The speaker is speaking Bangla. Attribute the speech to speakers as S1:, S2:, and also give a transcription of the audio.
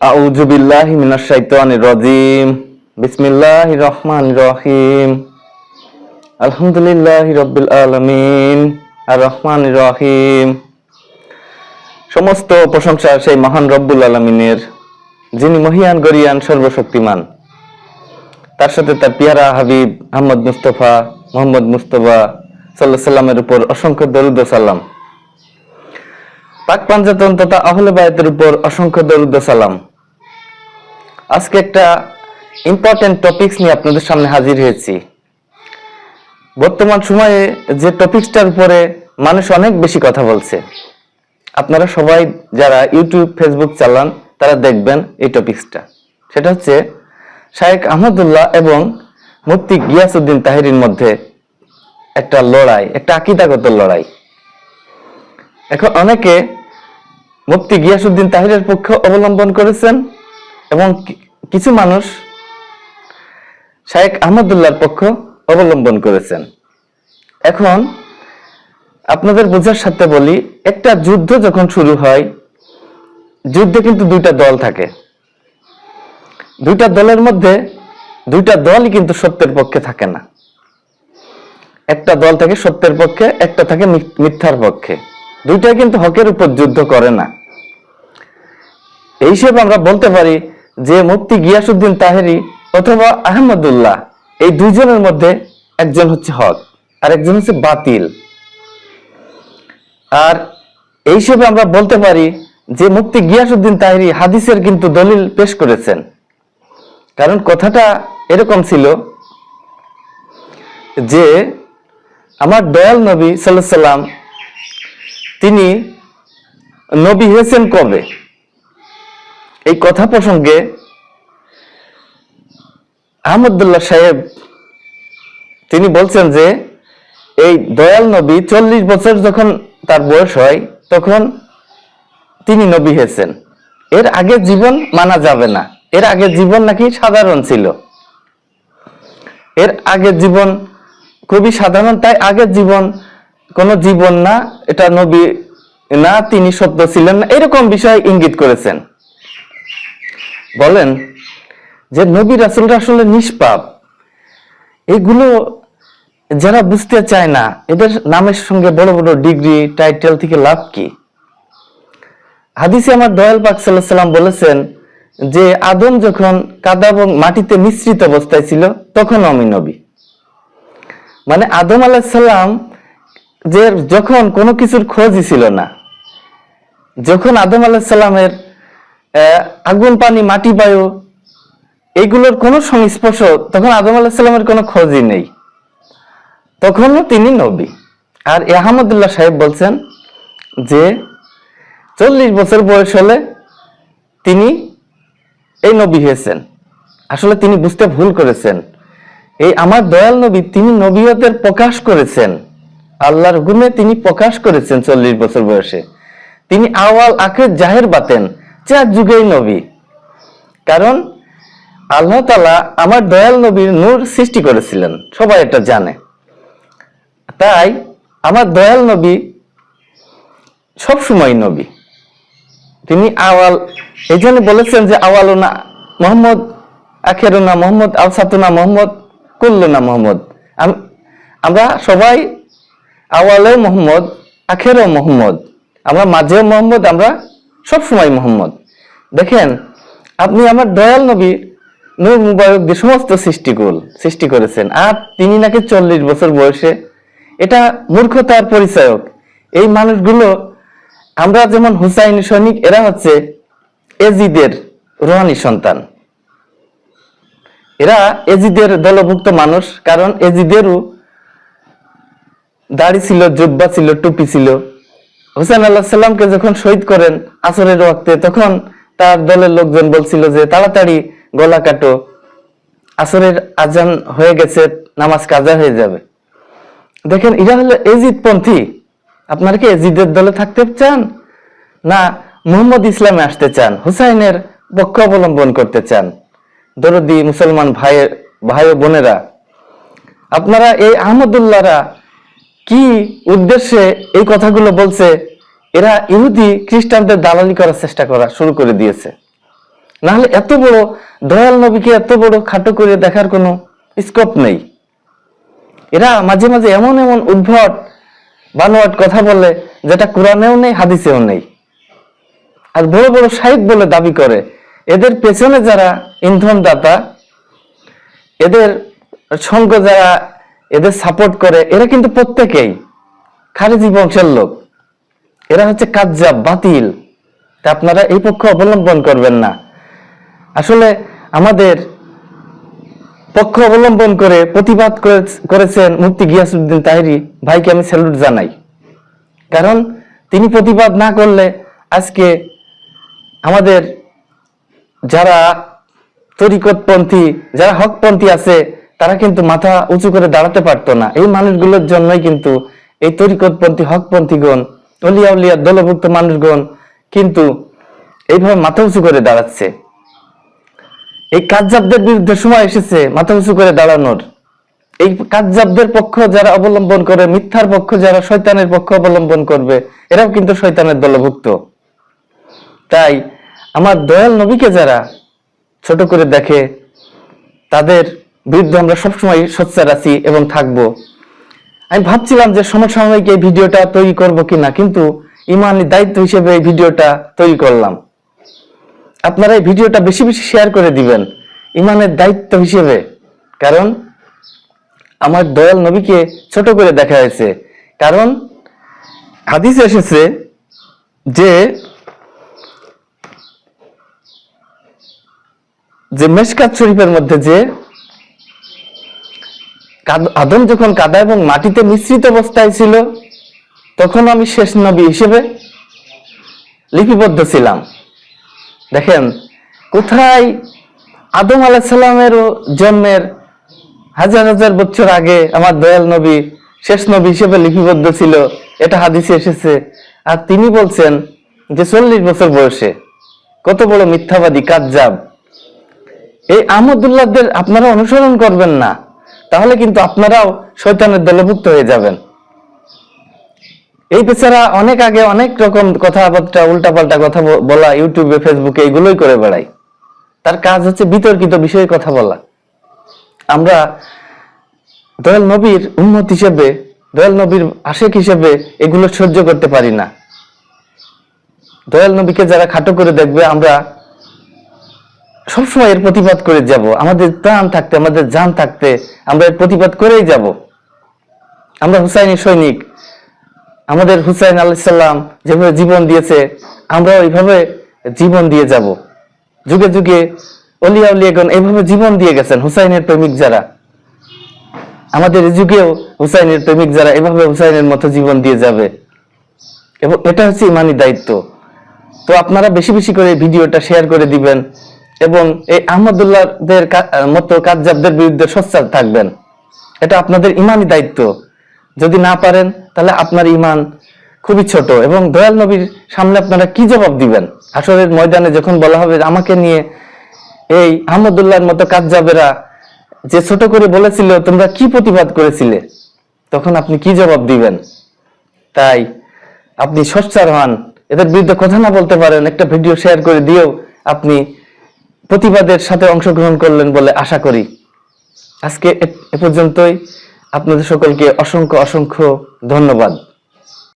S1: আউযু বিল্লাহি মিনাশ শাইতানির রাজিম। বিসমিল্লাহির রহমানির রহিম। আলহামদুলিল্লাহি রাব্বিল আলামিন। আর রহমানির রহিম। সমস্ত প্রশংসা সেই মহান রব্বুল আলমিনের, যিনি মহিয়ান, গরিয়ান, সর্বশক্তিমান। তার সাথে তার পিয়ারা হাবিব আহমদ মুস্তফা, মোহাম্মদ মুস্তফা সাল্লাহ সাল্লামের উপর অসংখ্য দরুদ সালাম। পাক পাঞ্জাতন তথা আহলে বায়াতের উপর অসংখ্য দরুদ সালাম। আজকে একটা ইম্পর্টেন্ট টপিকস নিয়ে আপনাদের সামনে হাজির হয়েছি। বর্তমান সময়ে যে টপিকসটার উপরে মানুষ অনেক বেশি কথা বলছে। আপনারা সবাই যারা ইউটিউব ফেসবুক চালান, তারা দেখবেন এই টপিকসটা সেটা হচ্ছে শায়েক আহমদুল্লাহ এবং মুফতি গিয়াসউদ্দিন তাহিরির মধ্যে একটা লড়াই, একটা আকিদাগত লড়াই। এখন অনেকে মুফতি গিয়াসউদ্দিন তাহিরের পক্ষে অবলম্বন করেছেন এবং কিছু মানুষ শায়েক আহমদুল্লাহর পক্ষ অবলম্বন করেছেন। এখন আপনাদের বোঝার সাথে বলি, একটা যুদ্ধ যখন শুরু হয়, যুদ্ধে কিন্তু দুইটা দল থাকে। দুইটা দলের মধ্যে দুইটা দলই কিন্তু সত্যের পক্ষে থাকে না। একটা দল থাকে সত্যের পক্ষে, একটা থাকে মিথ্যার পক্ষে। দুইটাই কিন্তু হকের উপর যুদ্ধ করে না। এই হিসেবে আমরা বলতে পারি যে মুফতি গিয়াসুদ্দিন তাহেরি অথবা আহমদুল্লাহ, এই দুইজনের মধ্যে একজন হচ্ছে হক, আর একজন হচ্ছে বাতিল। আর এই হিসেবে আমরা বলতে পারি যে মুফতি গিয়াসুদ্দিন তাহিরি হাদিসের কিন্তু দলিল পেশ করেছেন। কারণ কথাটা এরকম ছিল যে আমার দয়াল নবী সাল্লাম তিনি নবী হয়েছেন কবে? এই কথা প্রসঙ্গে আহমদুল্লাহ সাহেব, তিনি বলছেন যে, এই দয়াল নবী চল্লিশ বছর যখন তার বয়স হয়, তখন তিনি নবী হয়েছেন। এর আগে জীবন মানা যাবে না। এর আগে জীবন নাকি সাধারণ ছিল। এর আগের জীবন খুবই সাধারণ, তাই আগের জীবন কোন জীবন না, এটা নবী না, তিনি সত্য ছিলেন না, এরকম বিষয় ইঙ্গিত করেছেন। বলেন যে নবী রাসুলরা আসলে নিষ্পাপ। এগুলো যারা বুঝতে চায় না, এদের নামের সঙ্গে বড় বড় ডিগ্রি টাইটেল থেকে লাভ কি? হাদিসে আমার দয়াল পাক সাল্লাম বলেছেন যে আদম যখন কাদা এবং মাটিতে মিশ্রিত অবস্থায় ছিল, তখন আমি নবী। মানে আদম আলাহিসাল্লাম যে যখন কোনো কিছুর খোঁজই ছিল না। যখন আদম আলাহিসাল্লামের আগুন, পানি, মাটি, বায়ু, এইগুলোর কোনো সংস্পর্শ তখন আদম আলাহিসাল্লামের কোনো খোঁজই নেই। তখনও তিনি নবী। আর আহমদুল্লাহ সাহেব বলছেন যে, চল্লিশ বছর বয়স হলে তিনি এই নবী হয়েছেন। আসলে তিনি বুঝতে ভুল করেছেন। এই আমার দয়াল নবী তিনি নবীয়তের প্রকাশ করেছেন। আল্লাহর হুকুমে তিনি প্রকাশ করেছেন চল্লিশ বছর বয়সে। তিনি আওয়াল, আখের, জাহের বাতেন। চার যুগেই নবী। কারণ আল্লাহ তালা আমার দয়াল নবীর নূর সৃষ্টি করেছিলেন, সবাই এটা জানে। তাই আমার দয়াল নবী সবসময় নবী। তিনি আওয়াল, এই জন্য বলেছেন যে আওয়ালুনা মোহাম্মদ, আখেরুনা মোহাম্মদ, আলসাতুনা মোহাম্মদ, কুল্লুনা মোহাম্মদ। আমরা সবাই আওয়ালেও মোহাম্মদ, আখেরও মোহাম্মদ। আমরা মাঝেও মোহাম্মদ, আমরা সবসময় মোহাম্মদ। দেখেন, আপনি আমার দয়াল নবী, নূর মুবারক দিয়ে সমস্ত সৃষ্টিকুল, সৃষ্টি করেছেন, আর তিনি নাকি চল্লিশ বছর বয়সে, এটা মূর্খতার পরিচয়ক। এই মানুষগুলো, আমরা যেমন হুসাইনি সৈনিক, এরা হচ্ছে এজিদের রোহানি সন্তান। এরা এজিদের দলভুক্ত মানুষ, কারণ এজিদেরও দাড়ি ছিল, জুব্বা ছিল, টুপি ছিল। হুসেন আল্লাহ সাল্লামকে যখন শহীদ করেন আসরের ওয়াক্তে, তখন তার দলের লোকজন বলছিল যে, তাড়াতাড়ি গলা কাটো। আসরের আজান হয়ে গেছে, নামাজ কাজা হয়ে যাবে। দেখেন, এরা হলো এজিদ পন্থী আপনারা কি এজিদের দলে থাকতে চান? না, মুহাম্মদ ইসলামে আসতে চান, হুসাইনের পক্ষ অবলম্বন করতে চান। দরদি মুসলমান ভাইয়ের ভাই ও বোনেরা, আপনারা এই আহমদুল্লাহরা কি উদ্দেশ্যে এই কথাগুলো বলছে? এরা ইহুদি খ্রিস্টানদের দালালি করার চেষ্টা করা শুরু করে দিয়েছে। নাহলে এত বড় দয়াল নবীকে এত বড় খাটো করে দেখার কোনো স্কোপ নেই। এরা মাঝে মাঝে এমন এমন উদ্ভট, বানোয়াট কথা বলে, যেটা কোরআনেও নেই, হাদিসেও নেই। আর বড় বড় সাহিব বলে দাবি করে, এদের পেছনে যারা ইন্ধন দাতা এদের সঙ্গ যারা এদের সাপোর্ট করে, এরা কিন্তু প্রত্যেকেই খারেজি বংশের লোক। এরা হচ্ছে কাজ্জাব, বাতিল। তা আপনারা এই পক্ষ অবলম্বন করবেন না। আসলে আমাদের পক্ষ অবলম্বন করে প্রতিবাদ করেছেন মুফতি গিয়াসুদ্দিন তাহিরি। ভাইকে আমি স্যালুট জানাই। কারণ তিনি প্রতিবাদ না করলে আজকে আমাদের যারা তরিকতপন্থী, যারা হকপন্থী আছে, তারা কিন্তু মাথা উঁচু করে দাঁড়াতে পারতো না। এই মানুষগুলোর জন্যই কিন্তু এই তরিকতপন্থী, হকপন্থীগণ অলিয়া উলিয়া দলভুক্ত মানুষগণ কিন্তু এইভাবে মাথা উঁচু করে দাঁড়াচ্ছে। এই কাজ্জাবদের বিরুদ্ধে সময় এসেছে মাথা উঁচু করে দাঁড়ানোর। এই কাজ্জাবদের পক্ষ যারা অবলম্বন করে, মিথ্যার পক্ষ যারা শয়তানের পক্ষ অবলম্বন করবে, এরাও কিন্তু শয়তানের দলভুক্ত। তাই আমার দয়াল নবীকে যারা ছোট করে দেখে, তাদের বিরুদ্ধে আমরা সবসময় সোচ্চার আছি এবং থাকব। আমি ভাবছিলাম যে সমসাময়িক এই ভিডিওটা তৈরি করব কিনা, কিন্তু ইমানি দায়িত্ব হিসেবে এই ভিডিওটা তৈরি করলাম। আপনারা এই ভিডিওটা বেশি বেশি শেয়ার করে দিবেন, ইমানের দায়িত্ব হিসেবে। কারণ আমার দয়াল নবীকে ছোট করে দেখা হয়েছে। কারণ হাদিস এসেছে যে যে মেশকাত শরীফের মধ্যে যে আদম যখন কাদা এবং মাটিতে মিশ্রিত অবস্থায় ছিল তখন আমি শেষ নবী হিসেবে লিপিবদ্ধ ছিলাম। দেখেন, কোথায় আদম আলাহিসাল্লামের জন্মের হাজার হাজার বছর আগে আমার দয়াল নবী শেষ নবী হিসেবে লিপিবদ্ধ ছিল, এটা হাদিসে এসেছে। আর তিনি বলছেন যে চল্লিশ বছর বয়সে কত বড় মিথ্যাবাদী কাজ্জাব। এই আহমদুল্লাহদের আপনারা অনুসরণ করবেন না। তাহলে কিন্তু আপনারাও শয়তানের দলভুক্ত হয়ে যাবেন। এই বেচারা অনেক আগে অনেক রকম কথাবার্তা, উল্টাপাল্টা কথা বলা, ইউটিউবে, ফেসবুকে এগুলোই করে বেড়ায় তার কাজ হচ্ছে বিতর্কিত বিষয়ে কথা বলা। আমরা দয়াল নবীর উন্মত হিসেবে, দয়াল নবীর আশেক হিসেবে এগুলো সহ্য করতে পারি না। দয়াল নবীকে যারা খাটো করে দেখবে, আমরা সবসময় এর প্রতিবাদ করে যাব। আমাদের প্রাণ থাকতে, আমাদের জান থাকতে, আমরা এর প্রতিবাদ করেই যাব। আমরা হুসাইনি সৈনিক। আমাদের হুসাইন আলাইসাল্লাম যেভাবে জীবন দিয়েছে আমরা ওইভাবে জীবন দিয়ে যাব। যুগে যুগে অলিয়া উলিয়াগণ এইভাবে জীবন দিয়ে গেছেন, হুসাইনের প্রেমিক যারা। আমাদের যুগেও হুসাইনের প্রেমিক যারা এভাবে হুসাইনের মতো জীবন দিয়ে যাবে। এবং এটা হচ্ছে ইমানি দায়িত্ব। তো আপনারা বেশি বেশি করে ভিডিওটা শেয়ার করে দিবেন। এবং এই আহমদুল্লাহদের মতো কাজ্জাবদের বিরুদ্ধে সোচ্চার থাকবেন। এটা আপনাদের ইমানই দায়িত্ব। যদি না পারেন, তাহলে আপনার ইমান খুবই ছোট এবং দয়াল নবীর সামনে আপনারা কি জবাব দিবেন? আসরের ময়দানে যখন বলা হবে আমাকে নিয়ে এই আহমদুল্লাহর মতো কাজ্জাবেরা যে ছোট করে বলেছিল, তোমরা কি প্রতিবাদ করেছিলে? তখন আপনি কি জবাব দিবেন? তাই আপনি সোচ্চার হন। এদের বিরুদ্ধে কথা না বলতে পারেন। একটা ভিডিও শেয়ার করে দিয়েও আপনি প্রতিবাদের সাথে অংশগ্রহণ করলেন বলে আশা করি। আজকে এ- পর্যন্তই। আপনাদের সকলকে অসংখ্য অসংখ্য ধন্যবাদ।